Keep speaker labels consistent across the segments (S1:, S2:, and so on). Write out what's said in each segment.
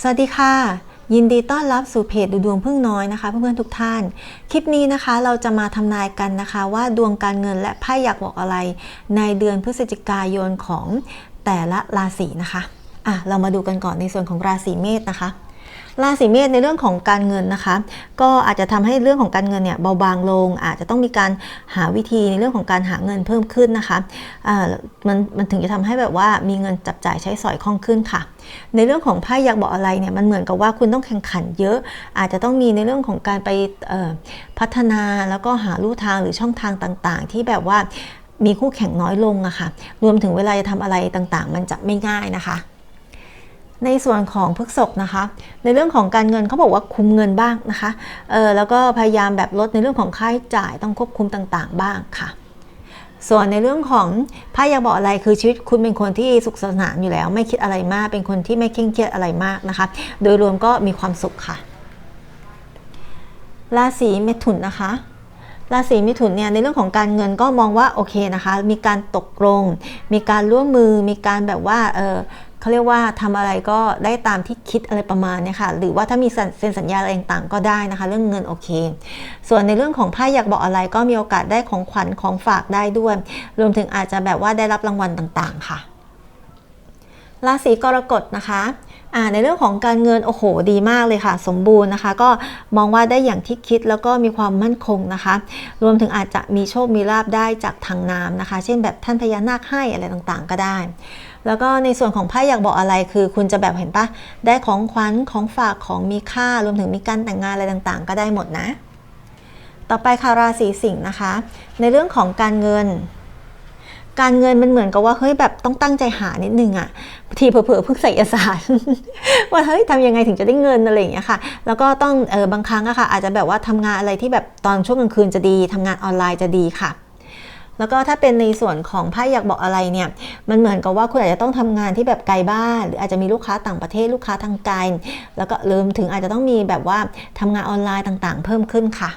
S1: สวัสดีค่ะ ยินดีต้อนรับสู่เพจดูดวงพึ่งน้อยนะคะเพื่อนๆทุกท่าน คลิปนี้นะคะเราจะมาทำนายกันนะคะว่าดวงการเงินและไพ่อยากบอกอะไร ในเดือนพฤศจิกายนของแต่ละราศีนะคะอะเรามาดูกันก่อนในส่วนของราศีเมษนะคะ ราศีเมษในเรื่องของการเงินนะคะ ก็อาจจะทำให้เรื่องของการเงินเนี่ยเบาบางลง อาจจะต้องมีการหาวิธีในเรื่องของการหาเงินเพิ่มขึ้นนะคะมันมันถึงจะทำให้แบบว่ามีเงินจับจ่ายใช้สอยคล่องขึ้นค่ะ ในเรื่องของไพ่อยากบอกอะไรเนี่ยมันเหมือนกับว่าคุณต้องแข่งขันเยอะ อาจจะต้องมีในเรื่องของการไปพัฒนาแล้วก็หาลู่ทางหรือช่องทางต่างๆ ที่แบบว่ามีคู่แข่งน้อยลงอะค่ะ รวมถึงเวลาจะทำอะไรต่างๆ มันจะไม่ง่ายนะคะ ในส่วนของพฤกษกนะคะ ในเรื่องของการเงินเขาบอกว่าคุมเงินบ้างนะคะเออแล้วก็พยายามแบบลดในเรื่องของค่าใช้จ่ายต้องควบคุมต่างๆ บ้างค่ะ ส่วนในเรื่องของไพ่ยาบอกอะไรคือชีวิตคุณเป็นคนที่สุขสนานอยู่แล้ว ไม่คิดอะไรมาก เป็นคนที่ไม่เคร่งเครียดอะไรมากนะคะ โดยรวมก็มีความสุขค่ะราศีเมถุนนะคะราศีมิถุนเนี่ยในเรื่องของการเงินก็มองว่าโอเคนะคะ มีการตกลง มีการร่วมมือ มีการแบบว่าเออ เขาเรียกว่าทำอะไรก็ได้ตามที่คิดอะไรประมาณนี้ค่ะ หรือว่าถ้ามีเซ็นสัญญาอะไรต่างๆก็ได้นะคะ เรื่องเงินโอเค ส่วนในเรื่องของไพ่อยากบอกอะไรก็มีโอกาสได้ของขวัญของฝากได้ด้วย รวมถึงอาจจะแบบว่าได้รับรางวัลต่างๆ ค่ะ ราศีกรกฎนะคะในเรื่องของการเงินโอ้โหดีมากเลยค่ะ สมบูรณ์นะคะ ก็มองว่าได้อย่างที่คิดแล้วก็มีความมั่นคงนะคะ รวมถึงอาจจะมีโชคมีลาบได้จากทางน้ำนะคะ เช่นแบบท่านพญานาคให้อะไรต่างๆ ก็ได้ แล้วก็ในส่วนของไพ่อยากบอกอะไรคือ คุณจะแบบเห็นปะได้ของขวัญของฝากของมีค่ารวมถึงมีการแต่งงานอะไรต่างๆ ก็ได้หมดนะ ต่อไปค่ะราศีสิงห์นะคะ ในเรื่องของการเงิน การเงินมันเหมือนกับว่าเฮ้ยแบบต้องตั้งใจหานิดนึงอะทีเผลอๆเพิ่งใส่เอกสารว่าเฮ้ยทำยังไงถึงจะได้เงินอะไรอย่างเงี้ยค่ะ แล้วก็ต้องเออบางครั้งอะค่ะ อาจจะแบบว่าทำงานอะไรที่แบบตอนช่วงกลางคืนจะดีทำงานออนไลน์จะดีค่ะ แล้วก็ถ้าเป็นในส่วนของไพ่อยากบอกอะไรเนี่ย มันเหมือนกับว่าคุณอาจจะต้องทำงานที่แบบไกลบ้าน หรืออาจจะมีลูกค้าต่างประเทศลูกค้าทางไกล แล้วก็รวมถึงอาจจะต้องมีแบบว่าทำงานออนไลน์ต่างๆ เพิ่มขึ้นค่ะ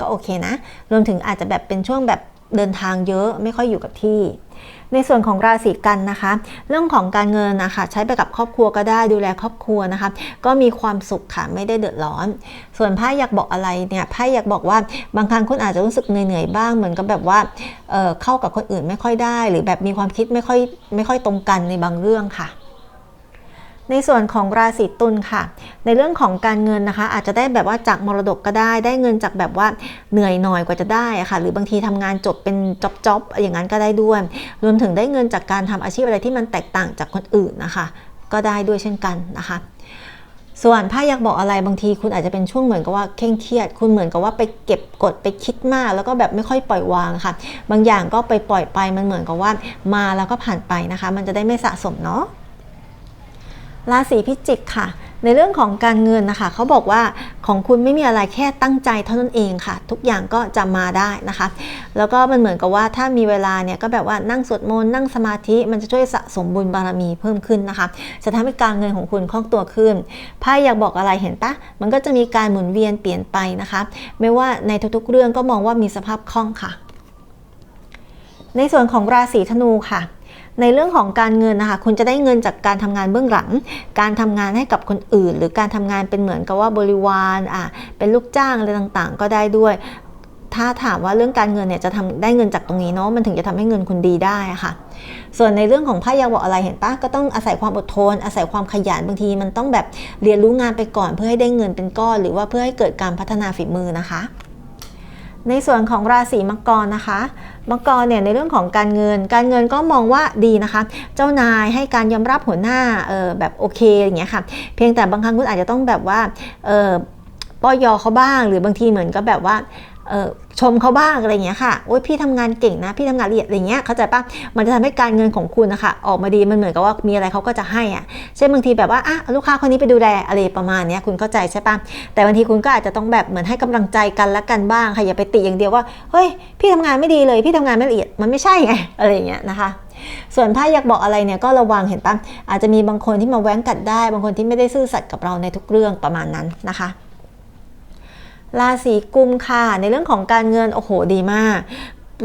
S1: ก็โอเคนะ รวมถึงอาจจะแบบเป็นช่วงแบบเดินทางเยอะไม่ค่อยอยู่กับที่ในส่วนของราศีกันนะคะ เรื่องของการเงินนะคะใช้ไปกับครอบครัวก็ได้ดูแลครอบครัวนะคะ ก็มีความสุขค่ะไม่ได้เดือดร้อน ส่วนไพ่อยากบอกอะไรเนี่ยไพ่อยากบอกว่าบางครั้งคุณอาจจะรู้สึกเหนื่อยๆบ้างเหมือนกับแบบว่าเเข้ากับคนอื่นไม่ค่อยได้ หรือแบบมีความคิดไม่ค่อยไม่ค่อยตรงกันในบางเรื่องค่ะ ในส่วนของราศีตุลค่ะ ในเรื่องของการเงินนะคะ อาจจะได้แบบว่าจากมรดกก็ได้ ได้เงินจากแบบว่าเหนื่อยหน่อยกว่าจะได้ค่ะ หรือบางทีทำงานจบเป็นจ็อบๆอย่างนั้นก็ได้ด้วย รวมถึงได้เงินจากการทำอาชีพอะไรที่มันแตกต่างจากคนอื่นนะคะ ก็ได้ด้วยเช่นกันนะคะส่วนถ้าอยากบอกอะไรบางทีคุณอาจจะเป็นช่วงเหมือนกับว่าเคร่งเครียด คุณเหมือนกับว่าไปเก็บกดไปคิดมาก แล้วก็แบบไม่ค่อยปล่อยวางค่ะ บางอย่างก็ไปปล่อยไปมันเหมือนกับว่ามาแล้วก็ผ่านไปนะคะ มันจะได้ไม่สะสมเนาะ ราศีพิจิกค่ะ ในเรื่องของการเงินนะคะเขาบอกว่าของคุณไม่มีอะไรแค่ตั้งใจเท่านั้นเองค่ะ ทุกอย่างก็จะมาได้นะคะ แล้วก็มันเหมือนกับว่าถ้ามีเวลาเนี่ยก็แบบว่านั่งสวดมนต์นั่งสมาธิมันจะช่วยสะสมบุญบารมีเพิ่มขึ้นนะคะ จะทำให้การเงินของคุณคล่องตัวขึ้นไพ่อยากบอกอะไรเห็นปะมันก็จะมีการหมุนเวียนเปลี่ยนไปนะคะ ไม่ว่าในทุกๆ เรื่องก็มองว่ามีสภาพคล่องค่ะ ในส่วนของราศีธนูค่ะ ในเรื่องของการเงินนะคะคุณจะได้เงินจากการทำงานเบื้องหลัง การทำงานให้กับคนอื่น หรือการทำงานเป็นเหมือนกับว่าบริวารอะเป็นลูกจ้างอะไรต่างๆ ก็ได้ด้วย ถ้าถามว่าเรื่องการเงินเนี่ยจะทำได้เงินจากตรงนี้เนาะมันถึงจะทำให้เงินคุณดีได้ค่ะ ส่วนในเรื่องของไพ่ยาบอกอะไรเห็นปะก็ต้องอาศัยความอดทน อาศัยความขยันบางที มันต้องแบบเรียนรู้งานไปก่อนเพื่อให้ได้เงินเป็นก้อน หรือว่าเพื่อให้เกิดการพัฒนาฝีมือนะคะ ในส่วนของราศีมังกรนะคะ มังกรเนี่ยในเรื่องของการเงิน การเงินก็มองว่าดีนะคะ เจ้านายให้การยอมรับหัวหน้าเออแบบโอเคอย่างเงี้ยค่ะ เพียงแต่บางครั้งคุณอาจจะต้องแบบว่าเออป้อยอเขาบ้าง หรือบางทีเหมือนก็แบบว่า ชมเขาบ้างอะไรเงี้ยค่ะ โอ้ยพี่ทำงานเก่งนะ พี่ทำงานละเอียดอะไรเงี้ย เข้าใจปะมันจะทำให้การเงินของคุณนะคะออกมาดี มันเหมือนกับว่ามีอะไรเขาก็จะให้อะ เช่นบางทีแบบว่าอะลูกค้าคนนี้ไปดูแลอะไรประมาณเนี้ยคุณเข้าใจใช่ปะแต่บางทีคุณก็อาจจะต้องแบบเหมือนให้กำลังใจกันและกันบ้างค่ะ อย่าไปติอย่างเดียวว่า เฮ้ย พี่ทำงานไม่ดีเลย พี่ทำงานไม่ละเอียด มันไม่ใช่ไง อะไรเงี้ยนะคะส่วนถ้าอยากบอกอะไรเนี่ยก็ระวังเห็นปะอาจจะมีบางคนที่มาแว้งกัดได้ บางคนที่ไม่ได้ซื่อสัตย์กับเราในทุกเรื่องประมาณนั้นนะคะ ราศีกุมค่ะ ในเรื่องของการเงินโอ้โหดีมาก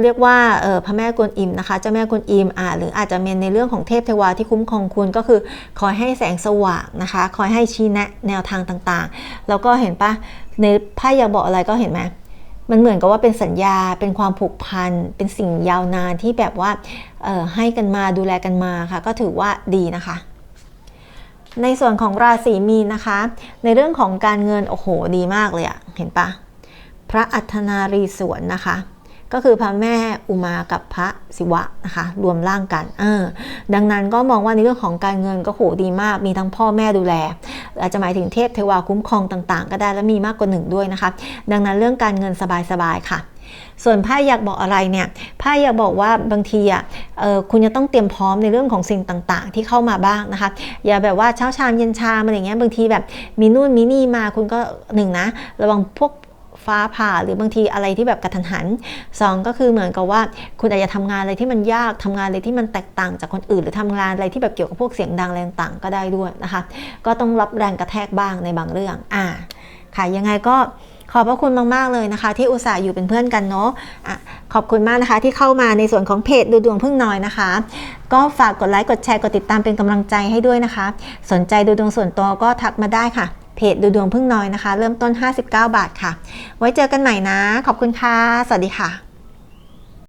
S1: เรียกว่าออพระแม่กวนอิมนะคะเจ้าแม่กวนอิมอ่าหรืออาจจะเป็นในเรื่องของเทพเทวาที่คุ้มครองคุณก็คือคอยให้แสงสว่างนะคะ คอยให้ชี้แนะแนวทางต่างๆ แล้วก็เห็นปะในไพ่อยาบอกอะไรก็เห็นไหมมันเหมือนกับว่าเป็นสัญญา เป็นความผูกพัน เป็นสิ่งยาวนานที่แบบว่าออให้กันมาดูแลกันมาค่ะ ก็ถือว่าดีนะคะ ในส่วนของราศีมีนนะคะ ในเรื่องของการเงินโอ้โหดีมากเลยอะเห็นปะพระอัฏฐนารีสวนนะคะ ก็คือพระแม่อุมากับพระศิวะนะคะ รวมร่างกันเออดังนั้นก็มองว่าในเรื่องของการเงินก็โหดีมาก มีทั้งพ่อแม่ดูแล อาจจะหมายถึงเทพเทวาคุ้มครองต่างๆ ก็ได้และมีมากกว่าหนึ่งด้วยนะคะ ดังนั้นเรื่องการเงินสบายๆค่ะ ส่วนไพ่อยากบอกอะไรเนี่ยไพ่อยากบอกว่าบางทีอะคุณจะต้องเตรียมพร้อมในเรื่องของสิ่งต่างๆ ที่เข้ามาบ้างนะคะ อย่าแบบว่าเช้าชามเย็นชามอะไรเงี้ยบางทีแบบมีนู่นมีนี่มาคุณก็หนึ่งนะ ระวังพวกฟ้าผ่าหรือบางทีอะไรที่แบบกระทันหันสองก็คือเหมือนกับว่าคุณอาจจะทำงานอะไรที่มันยากทำงานอะไรที่มันแตกต่างจากคนอื่น หรือทำงานอะไรที่แบบเกี่ยวกับพวกเสียงดังอะไรต่างก็ได้ด้วยนะคะ ก็ต้องรับแรงกระแทกบ้างในบางเรื่องอ่าค่ะยังไงก็ ขอบพระคุณมาก ๆ เลยนะคะ ที่อุตส่าห์อยู่เป็นเพื่อนกันเนาะอะขอบคุณมากนะคะ ที่เข้ามาในส่วนของเพจดูดวงพึ่งน้อยนะคะ ก็ฝากกดไลค์กดแชร์กดติดตามเป็นกำลังใจให้ด้วยนะคะ สนใจดูดวงส่วนตัวก็ทักมาได้ค่ะเพจดูดวงพึ่งน้อยนะคะ เริ่มต้น 59 บาทค่ะ ไว้เจอกันใหม่นะ ขอบคุณค่ะ สวัสดีค่ะ